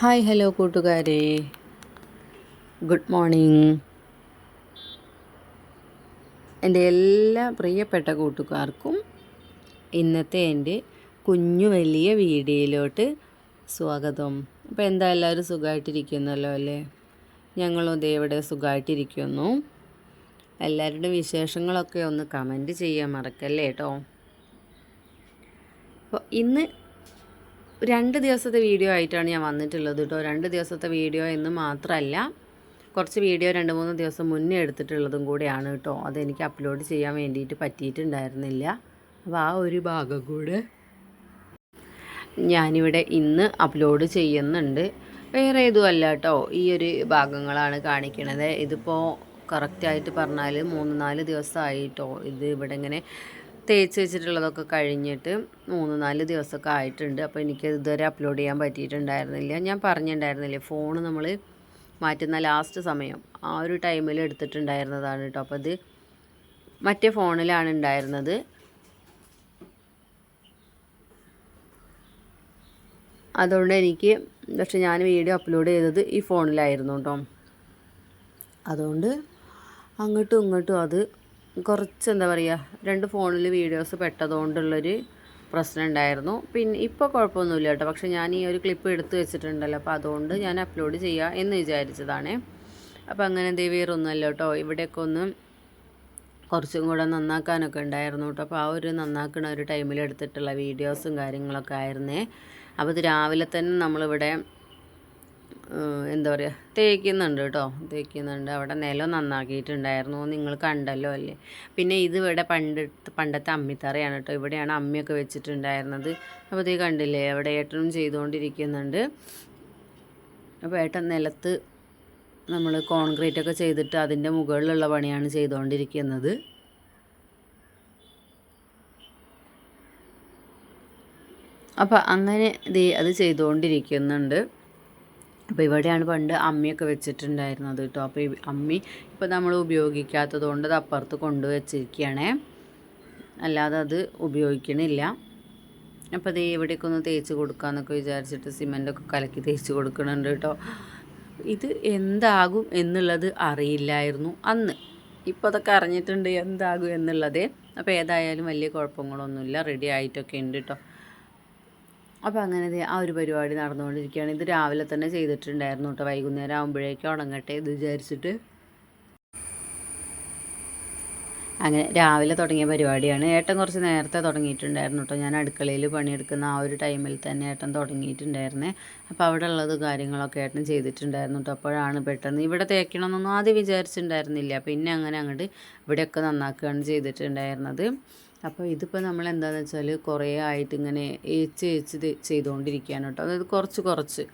Hi hello കൂട്ടുകാരെ. Good morning എന്റെ എല്ലാ പ്രിയപ്പെട്ട കൂട്ടുകാർക്കും ഇന്നത്തെ എന്റെ കുഞ്ഞു വലിയ വീഡിയോയിലോട്ട് സ്വാഗതം. അപ്പോൾ എന്താ എല്ലാവരും സുഖമായിട്ടിരിക്കുന്നല്ലോ അല്ലേ? ഞങ്ങളും ഇവിടെ സുഖമായിട്ടിരിക്കുന്നു. എല്ലാവരുടെയും വിശേഷങ്ങളൊക്കെ ഒന്ന് കമന്റ് ചെയ്യാൻ മറക്കല്ലേ കേട്ടോ? അപ്പോൾ ഇന്ന് രണ്ട് ദിവസത്തെ വീഡിയോ ആയിട്ടാണ് ഞാൻ വന്നിട്ടുള്ളത് കേട്ടോ രണ്ട് ദിവസത്തെ വീഡിയോ എന്ന് മാത്രമല്ല കുറച്ച് വീഡിയോ രണ്ട് മൂന്ന് ദിവസം മുന്നേ എടുത്തിട്ടുള്ളതും കൂടെയാണ് കേട്ടോ അതെനിക്ക് അപ്ലോഡ് ചെയ്യാൻ വേണ്ടിയിട്ട് പറ്റിയിട്ടുണ്ടായിരുന്നില്ല. അപ്പോൾ ആ ഒരു ഭാഗം കൂടെ ഞാനിവിടെ ഇന്ന് അപ്ലോഡ് ചെയ്യുന്നുണ്ട്. വേറെ ഏതുമല്ല കേട്ടോ ഈ ഒരു ഭാഗങ്ങളാണ് കാണിക്കണത്. ഇതിപ്പോൾ കറക്റ്റായിട്ട് പറഞ്ഞാൽ മൂന്ന് നാല് ദിവസമായിട്ടോ ഇത് ഇവിടെ ഇങ്ങനെ തേച്ച് വെച്ചിട്ടുള്ളതൊക്കെ കഴിഞ്ഞിട്ട് മൂന്ന് നാല് ദിവസമൊക്കെ ആയിട്ടുണ്ട്. അപ്പോൾ എനിക്ക് ഇതുവരെ അപ്ലോഡ് ചെയ്യാൻ പറ്റിയിട്ടുണ്ടായിരുന്നില്ല. ഞാൻ പറഞ്ഞിട്ടുണ്ടായിരുന്നില്ലേ ഫോൺ നമ്മൾ മാറ്റുന്ന ലാസ്റ്റ് സമയം ആ ഒരു ടൈമിൽ എടുത്തിട്ടുണ്ടായിരുന്നതാണ് കേട്ടോ അപ്പോൾ ഇത് മറ്റേ ഫോണിലാണ് ഉണ്ടായിരുന്നത്. അതുകൊണ്ട് എനിക്ക് പക്ഷെ ഞാൻ വീഡിയോ അപ്ലോഡ് ചെയ്തത് ഈ ഫോണിലായിരുന്നു കേട്ടോ അതുകൊണ്ട് അങ്ങോട്ടും ഇങ്ങോട്ടും അത് കുറച്ച് എന്താ പറയുക രണ്ട് ഫോണിൽ വീഡിയോസ് പെട്ടതുകൊണ്ടുള്ളൊരു പ്രശ്നം ഉണ്ടായിരുന്നു. പിന്നെ ഇപ്പോൾ കുഴപ്പമൊന്നുമില്ല കേട്ടോ. പക്ഷേ ഞാൻ ഈ ഒരു ക്ലിപ്പ് എടുത്ത് വെച്ചിട്ടുണ്ടല്ലോ. അപ്പോൾ അതുകൊണ്ട് ഞാൻ അപ്ലോഡ് ചെയ്യുക എന്ന് വിചാരിച്ചതാണ്. അപ്പോൾ അങ്ങനെ ദേ വേറൊന്നുമല്ല കേട്ടോ. ഇവിടെയൊക്കെ ഒന്ന് കുറച്ചും കൂടെ നന്നാക്കാനൊക്കെ ഉണ്ടായിരുന്നു കേട്ടോ. അപ്പോൾ ആ ഒരു നന്നാക്കുന്ന ഒരു ടൈമിൽ എടുത്തിട്ടുള്ള വീഡിയോസും കാര്യങ്ങളൊക്കെ ആയിരുന്നേ. അപ്പോൾ ഇത് രാവിലെ തന്നെ നമ്മളിവിടെ എന്താ പറയുക തേക്കുന്നുണ്ട് കേട്ടോ തേക്കുന്നുണ്ട്. അവിടെ നിലം നന്നാക്കിയിട്ടുണ്ടായിരുന്നു നിങ്ങൾ കണ്ടല്ലോ അല്ലേ? പിന്നെ ഇത് ഇവിടെ പണ്ട് പണ്ടത്തെ അമ്മിത്തറയാണ് കേട്ടോ ഇവിടെയാണ് അമ്മിയൊക്കെ വെച്ചിട്ടുണ്ടായിരുന്നത്. അപ്പോൾ ഇത് കണ്ടില്ലേ അവിടെ ഏട്ടനും ചെയ്തുകൊണ്ടിരിക്കുന്നുണ്ട്. അപ്പോൾ ഏട്ടൻ നിലത്ത് നമ്മൾ കോൺക്രീറ്റ് ഒക്കെ ചെയ്തിട്ട് അതിന്റെ മുകളിലുള്ള പണിയാണ് ചെയ്തുകൊണ്ടിരിക്കുന്നത്. അപ്പോൾ അങ്ങനെ അത് ചെയ്തുകൊണ്ടിരിക്കുന്നുണ്ട്. അപ്പോൾ ഇവിടെയാണ് പണ്ട് അമ്മിയൊക്കെ വെച്ചിട്ടുണ്ടായിരുന്നത് കേട്ടോ. അപ്പോൾ ഈ അമ്മി ഇപ്പോൾ നമ്മൾ ഉപയോഗിക്കാത്തത് കൊണ്ട് അത് അപ്പുറത്ത് കൊണ്ടുവച്ചിരിക്കുകയാണേ. അല്ലാതെ അത് ഉപയോഗിക്കണില്ല. അപ്പോൾ അത് എവിടെയൊക്കെ ഒന്ന് തേച്ച് കൊടുക്കാമെന്നൊക്കെ വിചാരിച്ചിട്ട് സിമെന്റൊക്കെ കലക്കി തേച്ച് കൊടുക്കണുണ്ട് കേട്ടോ. ഇത് എന്താകും എന്നുള്ളത് അറിയില്ലായിരുന്നു അന്ന്. ഇപ്പോൾ അതൊക്കെ അറിഞ്ഞിട്ടുണ്ട് എന്താകും എന്നുള്ളത്. അപ്പോൾ ഏതായാലും വലിയ കുഴപ്പങ്ങളൊന്നുമില്ല. റെഡി ആയിട്ടൊക്കെ ഉണ്ട് കേട്ടോ. അപ്പോൾ അങ്ങനെ ആ ഒരു പരിപാടി നടന്നുകൊണ്ടിരിക്കുകയാണ്. ഇത് രാവിലെ തന്നെ ചെയ്തിട്ടുണ്ടായിരുന്നു കേട്ടോ വൈകുന്നേരം ആകുമ്പോഴേക്കും ഉണങ്ങട്ടെ ഇത് വിചാരിച്ചിട്ട്. അങ്ങനെ രാവിലെ തുടങ്ങിയ പരിപാടിയാണ്. ഏട്ടൻ കുറച്ച് നേരത്തെ തുടങ്ങിയിട്ടുണ്ടായിരുന്നു കേട്ടോ ഞാൻ അടുക്കളയിൽ പണിയെടുക്കുന്ന ആ ഒരു ടൈമിൽ തന്നെ ഏട്ടൻ തുടങ്ങിയിട്ടുണ്ടായിരുന്നേ. അപ്പോൾ അവിടെ ഉള്ളത് കാര്യങ്ങളൊക്കെ ഏട്ടൻ ചെയ്തിട്ടുണ്ടായിരുന്നു കേട്ടോ അപ്പോഴാണ് പെട്ടെന്ന് ഇവിടെ തേക്കണമെന്നൊന്നും ആദ്യം വിചാരിച്ചിട്ടുണ്ടായിരുന്നില്ല. പിന്നെ അങ്ങനെ അങ്ങോട്ട് ഇവിടെയൊക്കെ നന്നാക്കുകയാണ് ചെയ്തിട്ടുണ്ടായിരുന്നത്. അപ്പോൾ ഇതിപ്പോൾ നമ്മൾ എന്താണെന്ന് വെച്ചാൽ കുറേ ആയിട്ട് ഇങ്ങനെ ഏച്ച് ഏച്ച് ചെയ്തുകൊണ്ടിരിക്കുകയാണ് കേട്ടോ. അതായത് കുറച്ച് കുറച്ച്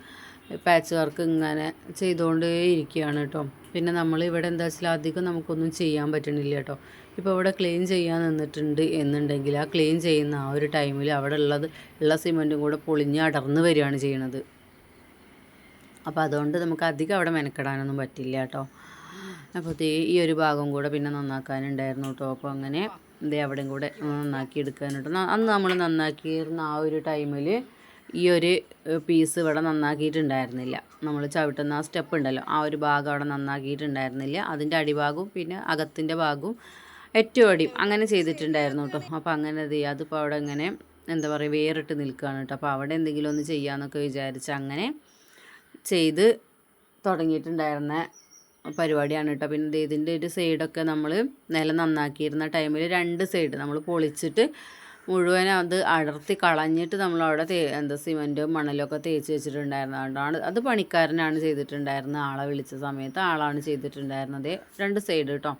പാച്ച് വർക്ക് ഇങ്ങനെ ചെയ്തുകൊണ്ടേ ഇരിക്കുകയാണ് കേട്ടോ. പിന്നെ നമ്മൾ ഇവിടെ എന്താ വെച്ചാൽ അധികം നമുക്കൊന്നും ചെയ്യാൻ പറ്റണില്ല കേട്ടോ. ഇപ്പോൾ ഇവിടെ ക്ലീൻ ചെയ്യാൻ നിന്നിട്ടുണ്ട് എന്നുണ്ടെങ്കിൽ ആ ക്ലീൻ ചെയ്യുന്ന ആ ഒരു ടൈമിൽ അവിടെ ഉള്ളത് ഉള്ള സിമെന്റും കൂടെ പൊളിഞ്ഞ് അടർന്ന് വരികയാണ് ചെയ്യണത്. അപ്പോൾ അതുകൊണ്ട് നമുക്ക് അധികം അവിടെ മെനക്കെടാനൊന്നും പറ്റില്ല കേട്ടോ. അപ്പോൾ ഈ ഒരു ഭാഗം കൂടെ പിന്നെ നന്നാക്കാനുണ്ടായിരുന്നു കേട്ടോ. അപ്പോൾ അങ്ങനെ ഇതേ അവിടെയും കൂടെ നന്നാക്കി എടുക്കാനുണ്ട് അന്ന് നമ്മൾ നന്നാക്കിയിരുന്ന ആ ഒരു ടൈമിൽ ഈ ഒരു പീസ് ഇവിടെ നന്നാക്കിയിട്ടുണ്ടായിരുന്നില്ല. നമ്മൾ ചവിട്ടുന്ന ആ സ്റ്റെപ്പ് ഉണ്ടല്ലോ ആ ഒരു ഭാഗം അവിടെ നന്നാക്കിയിട്ടുണ്ടായിരുന്നില്ല. അതിന്റെ അടിഭാഗവും പിന്നെ അകത്തിന്റെ ഭാഗവും ഏറ്റവും അടിയും അങ്ങനെ ചെയ്തിട്ടുണ്ടായിരുന്നു കേട്ടോ. അപ്പോൾ അങ്ങനെ അത് അതിപ്പോൾ അവിടെ ഇങ്ങനെ എന്താ പറയുക വേറിട്ട് നിൽക്കുകയാണ് കേട്ടോ. അപ്പോൾ അവിടെ എന്തെങ്കിലും ഒന്ന് ചെയ്യാമെന്നൊക്കെ വിചാരിച്ച് അങ്ങനെ ചെയ്ത് തുടങ്ങിയിട്ടുണ്ടായിരുന്ന പരിപാടിയാണ് കേട്ടോ. പിന്നെ ഇതിന്റെ ഒരു സൈഡൊക്കെ നമ്മൾ നില നന്നാക്കിയിരുന്ന ടൈമിൽ രണ്ട് സൈഡ് നമ്മൾ പൊളിച്ചിട്ട് മുഴുവൻ അത് അടർത്തി കളഞ്ഞിട്ട് നമ്മളവിടെ തേ എന്താ സിമന്റും മണലൊക്കെ തേച്ച് വെച്ചിട്ടുണ്ടായിരുന്നതുകൊണ്ടാണ് അത് പണിക്കാരനാണ് ചെയ്തിട്ടുണ്ടായിരുന്നത്. ആളെ വിളിച്ച സമയത്ത് ആളാണ് ചെയ്തിട്ടുണ്ടായിരുന്നത്. രണ്ട് സൈഡ് കേട്ടോ.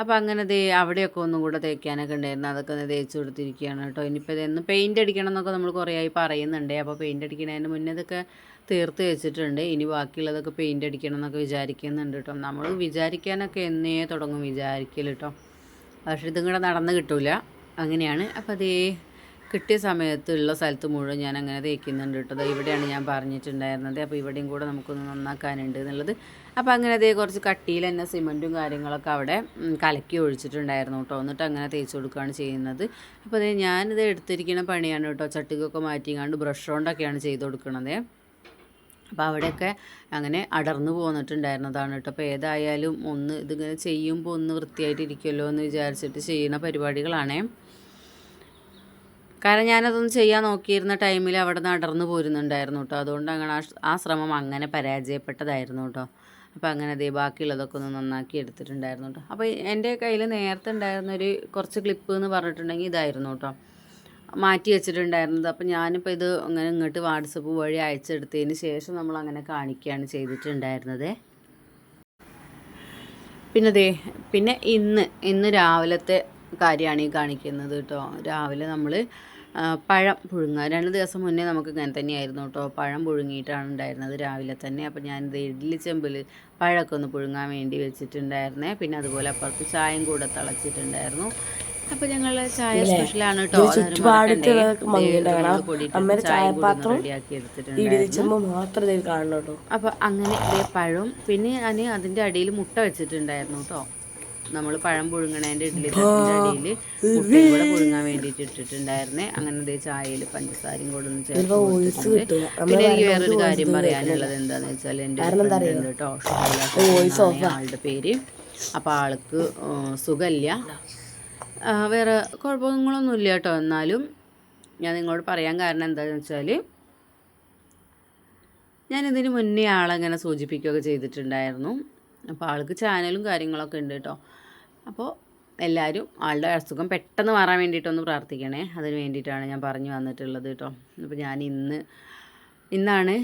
അപ്പോൾ അങ്ങനെ ദേ അവിടെയൊക്കെ ഒന്നും കൂടെ തേക്കാനൊക്കെ ഉണ്ടായിരുന്നു. അതൊക്കെ ഒന്ന് തേച്ച് കൊടുത്തിരിക്കുകയാണ് കേട്ടോ. ഇനിയിപ്പോൾ ഇതൊന്ന് പെയിന്റ് അടിക്കണം എന്നൊക്കെ നമ്മൾ കുറേ ആയി പറയുന്നുണ്ട്. അപ്പോൾ പെയിന്റ് അടിക്കണതിന് മുന്നേ ഇതൊക്കെ തീർത്ത് വെച്ചിട്ടുണ്ട്. ഇനി ബാക്കിയുള്ളതൊക്കെ പെയിന്റ് അടിക്കണം എന്നൊക്കെ വിചാരിക്കുന്നുണ്ട് കേട്ടോ. നമ്മൾ വിചാരിക്കാനൊക്കെ എന്നേ തുടങ്ങും വിചാരിക്കൽ കേട്ടോ. പക്ഷേ ഇതും കൂടെ നടന്ന് കിട്ടില്ല അങ്ങനെയാണ്. അപ്പോൾ അതേ കിട്ടിയ സമയത്തുള്ള സ്ഥലത്ത് മുഴുവൻ ഞാൻ അങ്ങനെ തേക്കുന്നുണ്ട് കേട്ടോ. ഇവിടെയാണ് ഞാൻ പറഞ്ഞിട്ടുണ്ടായിരുന്നത്. അപ്പോൾ ഇവിടെയും കൂടെ നമുക്കൊന്ന് നന്നാക്കാനുണ്ട് എന്നുള്ളത്. അപ്പോൾ അങ്ങനെ അതേ കുറച്ച് കട്ടിയിൽ തന്നെ സിമന്റും കാര്യങ്ങളൊക്കെ അവിടെ കലക്കി ഒഴിച്ചിട്ടുണ്ടായിരുന്നു കേട്ടോ. എന്നിട്ട് അങ്ങനെ തേച്ച് കൊടുക്കുകയാണ് ചെയ്യുന്നത്. അപ്പോൾ അതേ ഞാനിത് എടുത്തിരിക്കുന്ന പണിയാണ് കേട്ടോ. ചട്ടികൊക്കെ മാറ്റിങ്ങാണ്ട് ബ്രഷ് കൊണ്ടൊക്കെയാണ് ചെയ്ത് കൊടുക്കുന്നത് അപ്പോൾ അവിടെയൊക്കെ അങ്ങനെ അടർന്നു പോന്നിട്ടുണ്ടായിരുന്നതാണ് കേട്ടോ. അപ്പോൾ ഏതായാലും ഒന്ന് ഇതിങ്ങനെ ചെയ്യുമ്പോൾ ഒന്ന് വൃത്തിയായിട്ടിരിക്കുമല്ലോ എന്ന് വിചാരിച്ചിട്ട് ചെയ്യുന്ന പരിപാടികളാണേ. കാരണം ഞാനതൊന്ന് ചെയ്യാൻ നോക്കിയിരുന്ന ടൈമിൽ അവിടെ നിന്ന് അടർന്നു പോരുന്നുണ്ടായിരുന്നു കേട്ടോ. അതുകൊണ്ട് അങ്ങനെ ആ- ശ്രമം അങ്ങനെ പരാജയപ്പെട്ടതായിരുന്നു കേട്ടോ. അപ്പോൾ അങ്ങനെ ദേ ബാക്കിയുള്ളതൊക്കെ ഒന്ന് നന്നാക്കി എടുത്തിട്ടുണ്ടായിരുന്നു കേട്ടോ. അപ്പോൾ എന്റെ കയ്യിൽ നേരത്തെ ഉണ്ടായിരുന്നൊരു കുറച്ച് ക്ലിപ്പ് എന്ന് പറഞ്ഞിട്ടുണ്ടെങ്കിൽ ഇതായിരുന്നു കേട്ടോ. മാറ്റി വെച്ചിട്ടുണ്ടായിരുന്നത്. അപ്പോൾ ഞാനിപ്പോൾ ഇത് അങ്ങനെ ഇങ്ങോട്ട് വാട്സപ്പ് വഴി അയച്ചെടുത്തതിന് ശേഷം നമ്മൾ അങ്ങനെ കാണിക്കുകയാണ് ചെയ്തിട്ടുണ്ടായിരുന്നത്. പിന്നെ ദേ പിന്നെ ഇന്ന് ഇന്ന് രാവിലത്തെ കാര്യമാണ് ഈ കാണിക്കുന്നത് കേട്ടോ. രാവിലെ നമ്മൾ പഴം പുഴുങ്ങുക. രണ്ട് ദിവസം മുന്നേ നമുക്ക് ഇങ്ങനെ തന്നെയായിരുന്നു കേട്ടോ. പഴം പുഴുങ്ങിയിട്ടാണ് ഉണ്ടായിരുന്നത് രാവിലെ തന്നെ. അപ്പോൾ ഞാൻ ഇത് ഇഡ്ഡലി ചെമ്പിൽ പഴമൊക്കെ ഒന്ന് പുഴുങ്ങാൻ വേണ്ടി വെച്ചിട്ടുണ്ടായിരുന്നേ. പിന്നെ അതുപോലെ അപ്പുറത്ത് ചായയും കൂടെ തിളച്ചിട്ടുണ്ടായിരുന്നു. അപ്പോൾ ഞങ്ങൾ ചായ സ്പെഷ്യലാണ് കേട്ടോ. റെഡിയാക്കി എടുത്തിട്ടുണ്ട് കാണണം കേട്ടോ. അപ്പോൾ അങ്ങനെ പഴം പിന്നെ ഞാൻ അതിന്റെ അടിയിൽ മുട്ട വെച്ചിട്ടുണ്ടായിരുന്നു കേട്ടോ. നമ്മൾ പഴം പുഴുങ്ങണേന്റെ ഇഡ്ഡലി അടിയിൽ മുട്ടയും കൂടെ പുഴുങ്ങാൻ വേണ്ടിയിട്ട് ഇട്ടിട്ടുണ്ടായിരുന്നേ. അങ്ങനെ ഇതേ ചായയിൽ പഞ്ചസാരയും കൂടെ ഒന്ന് ചേർത്ത്. പിന്നെ എനിക്ക് വേറൊരു കാര്യം പറയാനുള്ളത് എന്താണെന്ന് വെച്ചാൽ എന്റെ കേട്ടോ ആളുടെ പേര്. അപ്പോൾ ആൾക്ക് സുഖമില്ല. വേറെ വേറെ കുഴപ്പങ്ങളൊന്നുമില്ല കേട്ടോ. എന്നാലും ഞാൻ നിങ്ങളോട് പറയാൻ കാരണം എന്താണെന്ന് വെച്ചാൽ ഞാനിതിന് മുന്നേ ആളങ്ങനെ സൂചിപ്പിക്കുകയൊക്കെ ചെയ്തിട്ടുണ്ടായിരുന്നു. അപ്പോൾ ആൾക്ക് ചാനലും കാര്യങ്ങളൊക്കെ ഉണ്ട് കേട്ടോ. അപ്പോൾ എല്ലാവരും ആളുടെ അസുഖം പെട്ടെന്ന് മാറാൻ വേണ്ടിയിട്ടൊന്ന് പ്രാർത്ഥിക്കണേ. അതിന് വേണ്ടിയിട്ടാണ് ഞാൻ പറഞ്ഞു വന്നിട്ടുള്ളത് കേട്ടോ. അപ്പോൾ ഞാൻ ഇന്ന് ഇന്നാണ്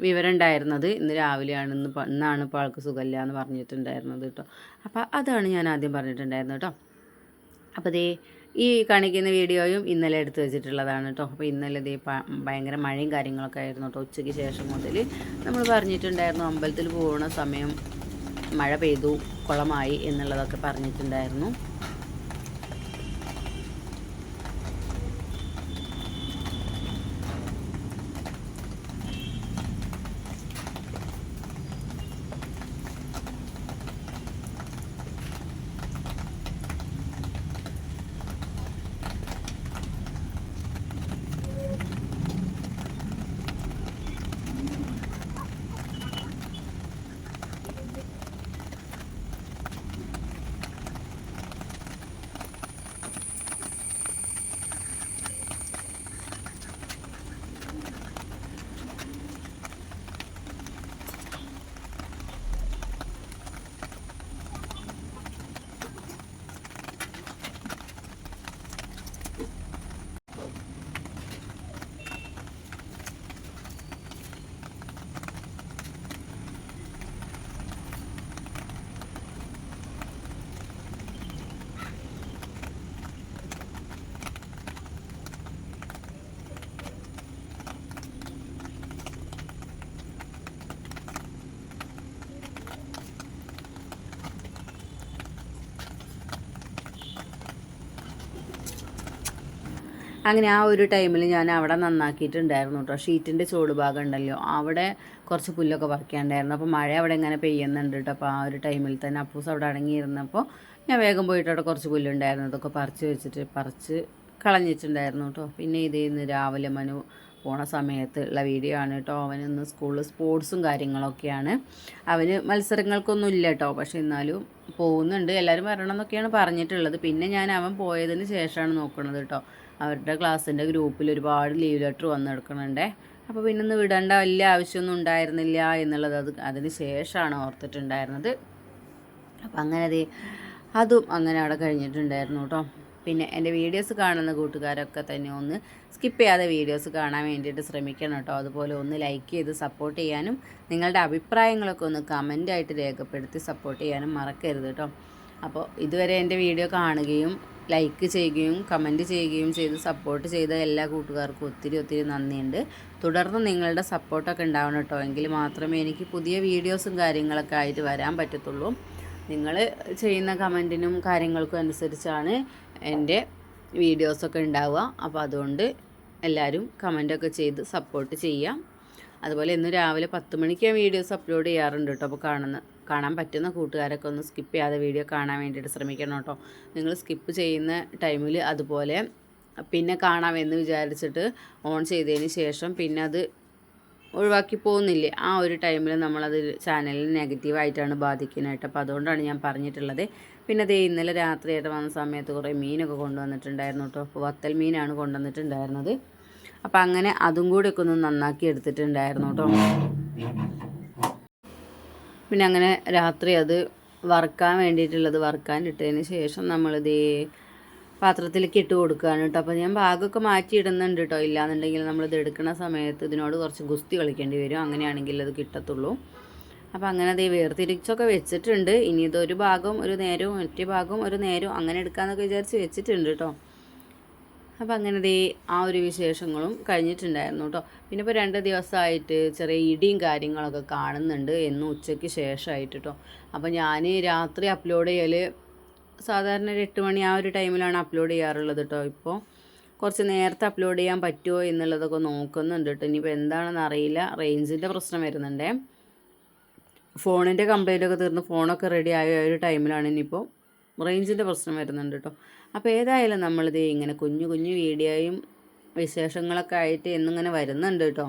വിവരം ഉണ്ടായിരുന്നത്. ഇന്ന് രാവിലെയാണ് ഇന്ന് ഇന്നാണ് ഇപ്പോൾ ആൾക്ക് സുഖമില്ല എന്ന് പറഞ്ഞിട്ടുണ്ടായിരുന്നത് കേട്ടോ. അപ്പോൾ അതാണ് ഞാൻ ആദ്യം പറഞ്ഞിട്ടുണ്ടായിരുന്നത് കേട്ടോ. അപ്പോൾ ദേ ഈ കാണിക്കുന്ന വീഡിയോയും ഇന്നലെ എടുത്തു വെച്ചിട്ടുള്ളതാണ് കേട്ടോ. അപ്പോൾ ഇന്നലെ ഇതേ ഭയങ്കര മഴയും കാര്യങ്ങളൊക്കെ ആയിരുന്നു കേട്ടോ. ഉച്ചയ്ക്ക് ശേഷം മുതൽ നമ്മൾ പറഞ്ഞിട്ടുണ്ടായിരുന്നു അമ്പലത്തിൽ പോകുന്ന സമയം മഴ പെയ്തു കുളമായി എന്നുള്ളതൊക്കെ പറഞ്ഞിട്ടുണ്ടായിരുന്നു. അങ്ങനെ ആ ഒരു ടൈമിൽ ഞാൻ അവിടെ നന്നാക്കിയിട്ടുണ്ടായിരുന്നു കേട്ടോ ഷീറ്റിന്റെ ചോട് ഭാഗം ഉണ്ടല്ലോ. അവിടെ കുറച്ച് പുല്ലൊക്കെ പറിക്കാണ്ടായിരുന്നു. അപ്പോൾ മഴ അവിടെ ഇങ്ങനെ പെയ്യുന്നുണ്ട് കേട്ടോ അപ്പോൾ ആ ഒരു ടൈമിൽ തന്നെ അപ്പൂസ് അവിടെ അടങ്ങിയിരുന്നപ്പോൾ ഞാൻ വേഗം പോയിട്ട് അവിടെ കുറച്ച് പുല്ലുണ്ടായിരുന്നു. അതൊക്കെ പറിച്ച് വെച്ചിട്ട് പറിച്ച് കളഞ്ഞിട്ടുണ്ടായിരുന്നു കേട്ടോ പിന്നെ ഇത് ഇന്ന് രാവിലെ മനു പോണ സമയത്ത് ഉള്ള വീഡിയോ ആണ് കേട്ടോ അവൻ ഇന്ന് സ്കൂളിൽ സ്പോർട്സും കാര്യങ്ങളൊക്കെയാണ്. അവന് മത്സരങ്ങൾക്കൊന്നും ഇല്ല കേട്ടോ പക്ഷെ എന്നാലും പോകുന്നുണ്ട്. എല്ലാവരും വരണം എന്നൊക്കെയാണ് പറഞ്ഞിട്ടുള്ളത്. പിന്നെ ഞാൻ അവൻ പോയതിന് ശേഷമാണ് നോക്കുന്നത് കേട്ടോ അവരുടെ ക്ലാസ്സിന്റെ ഗ്രൂപ്പിൽ ഒരുപാട് ലീവ് ലെറ്റർ വന്ന് എടുക്കണുണ്ടേ അപ്പോൾ പിന്നെ ഒന്ന് വിടേണ്ട വലിയ ആവശ്യമൊന്നും ഉണ്ടായിരുന്നില്ല എന്നുള്ളത് അത് അതിന് ശേഷമാണ് ഓർത്തിട്ടുണ്ടായിരുന്നത്. അപ്പം അങ്ങനെ അത് അതും അങ്ങനെ അവിടെ കഴിഞ്ഞിട്ടുണ്ടായിരുന്നു കേട്ടോ. പിന്നെ എന്റെ വീഡിയോസ് കാണുന്ന കൂട്ടുകാരൊക്കെ തന്നെ ഒന്ന് സ്കിപ്പ് ചെയ്യാതെ വീഡിയോസ് കാണാൻ വേണ്ടിയിട്ട് ശ്രമിക്കണം കേട്ടോ. അതുപോലെ ഒന്ന് ലൈക്ക് ചെയ്ത് സപ്പോർട്ട് ചെയ്യാനും നിങ്ങളുടെ അഭിപ്രായങ്ങളൊക്കെ ഒന്ന് കമന്റായിട്ട് രേഖപ്പെടുത്തി സപ്പോർട്ട് ചെയ്യാനും മറക്കരുത് കേട്ടോ. അപ്പോൾ ഇതുവരെ എന്റെ വീഡിയോ കാണുകയും ലൈക്ക് ചെയ്യുകയും കമന്റ് ചെയ്യുകയും ചെയ്ത് സപ്പോർട്ട് ചെയ്ത എല്ലാ കൂട്ടുകാർക്കും ഒത്തിരി ഒത്തിരി നന്ദിയുണ്ട്. തുടർന്ന് നിങ്ങളുടെ സപ്പോർട്ടൊക്കെ ഉണ്ടാവണം കേട്ടോ എങ്കിൽ മാത്രമേ എനിക്ക് പുതിയ വീഡിയോസും കാര്യങ്ങളൊക്കെ ആയിട്ട് വരാൻ പറ്റത്തുള്ളൂ. നിങ്ങൾ ചെയ്യുന്ന കമന്റിനും കാര്യങ്ങൾക്കും അനുസരിച്ചാണ് എന്റെ വീഡിയോസൊക്കെ ഉണ്ടാവുക. അപ്പോൾ അതുകൊണ്ട് എല്ലാവരും കമന്റൊക്കെ ചെയ്ത് സപ്പോർട്ട് ചെയ്യാം അതുപോലെ ഇന്ന് രാവിലെ പത്ത് മണിക്ക് ഞാൻ വീഡിയോസ് അപ്ലോഡ് ചെയ്യാറുണ്ട് കേട്ടോ അപ്പോൾ കാണുന്ന കാണാൻ പറ്റുന്ന കൂട്ടുകാരൊക്കെ ഒന്ന് സ്കിപ്പ് ചെയ്യാതെ വീഡിയോ കാണാൻ വേണ്ടിയിട്ട് ശ്രമിക്കണം കേട്ടോ. നിങ്ങൾ സ്കിപ്പ് ചെയ്യുന്ന ടൈമിൽ അതുപോലെ പിന്നെ കാണാമെന്ന് വിചാരിച്ചിട്ട് ഓൺ ചെയ്തതിന് ശേഷം പിന്നെ അത് ഒഴിവാക്കി പോകുന്നില്ലേ? ആ ഒരു ടൈമിൽ നമ്മളത് ചാനലിൽ നെഗറ്റീവായിട്ടാണ് ബാധിക്കുന്നതായിട്ട് അപ്പോൾ അതുകൊണ്ടാണ് ഞാൻ പറഞ്ഞിട്ടുള്ളത്. പിന്നെ അതേ ഇന്നലെ രാത്രിയായിട്ട് വന്ന സമയത്ത് കുറേ മീനൊക്കെ കൊണ്ടുവന്നിട്ടുണ്ടായിരുന്നു കേട്ടോ. അപ്പോൾ വത്തൽ മീനാണ് കൊണ്ടുവന്നിട്ടുണ്ടായിരുന്നത്. അപ്പോൾ അങ്ങനെ അതും കൂടി ഒക്കെ ഒന്ന് നന്നാക്കി എടുത്തിട്ടുണ്ടായിരുന്നു കേട്ടോ. പിന്നെ അങ്ങനെ രാത്രി അത് വറുക്കാൻ വേണ്ടിയിട്ടുള്ളത് വറുക്കാനിട്ടതിന് ശേഷം നമ്മളിത് പാത്രത്തിലേക്ക് ഇട്ട് കൊടുക്കുകയാണ് കേട്ടോ. അപ്പോൾ ഞാൻ ഭാഗമൊക്കെ മാറ്റി ഇടുന്നുണ്ട് കേട്ടോ. ഇല്ലാന്നുണ്ടെങ്കിൽ നമ്മളിത് എടുക്കുന്ന സമയത്ത് ഇതിനോട് കുറച്ച് ഗുസ്തി കളിക്കേണ്ടി വരും. അങ്ങനെയാണെങ്കിൽ അത് കിട്ടത്തുള്ളൂ. അപ്പോൾ അങ്ങനെ അത് വേർതിരിച്ചൊക്കെ വെച്ചിട്ടുണ്ട്. ഇനി ഇതൊരു ഭാഗം ഒരു നേരവും മറ്റേ ഭാഗം ഒരു നേരവും അങ്ങനെ എടുക്കാമെന്നൊക്കെ വിചാരിച്ച് വെച്ചിട്ടുണ്ട് കേട്ടോ. അപ്പോൾ അങ്ങനെ ദേ ആ ഒരു വിശേഷങ്ങളും കഴിഞ്ഞിട്ടുണ്ടായിരുന്നു കേട്ടോ പിന്നെ ഇപ്പോൾ രണ്ട് ദിവസമായിട്ട് ചെറിയ ഇടിയും കാര്യങ്ങളൊക്കെ കാണുന്നുണ്ട് എന്ന് ഉച്ചയ്ക്ക് ശേഷമായിട്ട് കേട്ടോ അപ്പോൾ ഞാൻ രാത്രി അപ്ലോഡ് ചെയ്യൽ സാധാരണ ഒരു എട്ട് മണി ആ ഒരു ടൈമിലാണ് അപ്ലോഡ് ചെയ്യാറുള്ളത് കേട്ടോ ഇപ്പോൾ കുറച്ച് നേരത്തെ അപ്ലോഡ് ചെയ്യാൻ പറ്റുമോ എന്നുള്ളതൊക്കെ നോക്കുന്നുണ്ട് കേട്ടോ ഇനിയിപ്പോൾ എന്താണെന്ന് അറിയില്ല. റേഞ്ചിന്റെ പ്രശ്നം വരുന്നുണ്ടേ. ഫോണിന്റെ കംപ്ലൈന്റ് ഒക്കെ തീർന്ന് ഫോണൊക്കെ റെഡി ആയ ഒരു ടൈമിലാണ് ഇനിയിപ്പോൾ റേഞ്ചിന്റെ പ്രശ്നം വരുന്നുണ്ട് കേട്ടോ അപ്പോൾ ഏതായാലും നമ്മളിത് ഇങ്ങനെ കുഞ്ഞു കുഞ്ഞു വീഡിയോയും വിശേഷങ്ങളൊക്കെ ആയിട്ട് എന്നിങ്ങനെ വരുന്നുണ്ട് കേട്ടോ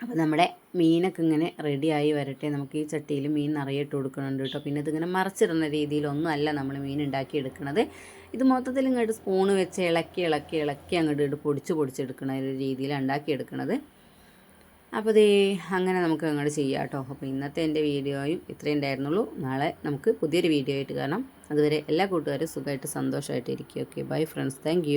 അപ്പോൾ നമ്മുടെ മീനൊക്കെ ഇങ്ങനെ റെഡിയായി വരട്ടെ. നമുക്ക് ഈ ചട്ടിയിൽ മീൻ നിറയിട്ട് കൊടുക്കുന്നുണ്ട് കേട്ടോ പിന്നെ ഇതിങ്ങനെ മറിച്ചിടുന്ന രീതിയിലൊന്നും അല്ല നമ്മൾ മീൻ ഉണ്ടാക്കി എടുക്കുന്നത് ഇത് മൊത്തത്തിൽ ഇങ്ങോട്ട് സ്പൂണ് വെച്ച് ഇളക്കി ഇളക്കി ഇളക്കി അങ്ങോട്ട് പൊടിച്ച് പൊടിച്ചെടുക്കുന്ന ഒരു രീതിയിലാണ് ഉണ്ടാക്കിയെടുക്കുന്നത് അപ്പോൾ ദേ അങ്ങനെ നമുക്ക് അങ്ങോട്ട് ചെയ്യാം കേട്ടോ. അപ്പോൾ ഇന്നത്തെ എന്റെ വീഡിയോയും ഇത്രയും ഉണ്ടായിരുന്നുള്ളൂ. നാളെ നമുക്ക് പുതിയൊരു വീഡിയോ ആയിട്ട് കാണാം. അതുവരെ എല്ലാ കൂട്ടുകാരും സുഖമായിട്ട് സന്തോഷമായിട്ട് ഇരിക്കും ഓക്കെ ബൈ ഫ്രണ്ട്സ് താങ്ക്